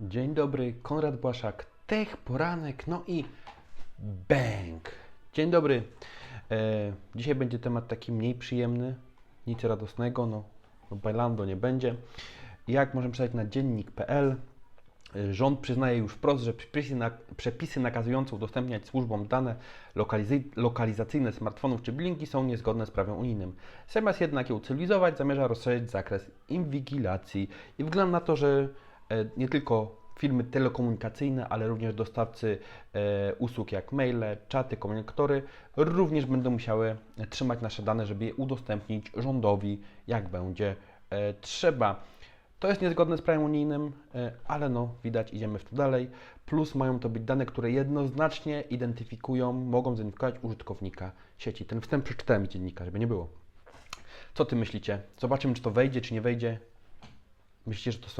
Dzień dobry, Konrad Błaszak, Tech Poranek, no i Bang. Dzień dobry. E, dzisiaj będzie temat taki mniej przyjemny, nic radosnego, no, no bailando nie będzie. Jak możemy przeczytać na dziennik.pl, e, rząd przyznaje już wprost, że przepisy, na, przepisy nakazujące udostępniać służbom dane lokalizacyjne smartfonów czy blinki są niezgodne z prawem unijnym. Zamiast jednak je ucywilizować, zamierza rozszerzyć zakres inwigilacji i wygląda na to, że nie tylko firmy telekomunikacyjne, ale również dostawcy e, usług jak maile, czaty, komunikatory również będą musiały trzymać nasze dane, żeby je udostępnić rządowi, jak będzie e, trzeba. To jest niezgodne z prawem unijnym, e, ale no widać, idziemy w to dalej. Plus mają to być dane, które jednoznacznie identyfikują, mogą zidentyfikować użytkownika sieci. Ten wstęp przeczytałem dziennika, żeby nie było. Co Ty myślicie? Zobaczymy, czy to wejdzie, czy nie wejdzie. Myślicie, że to sens?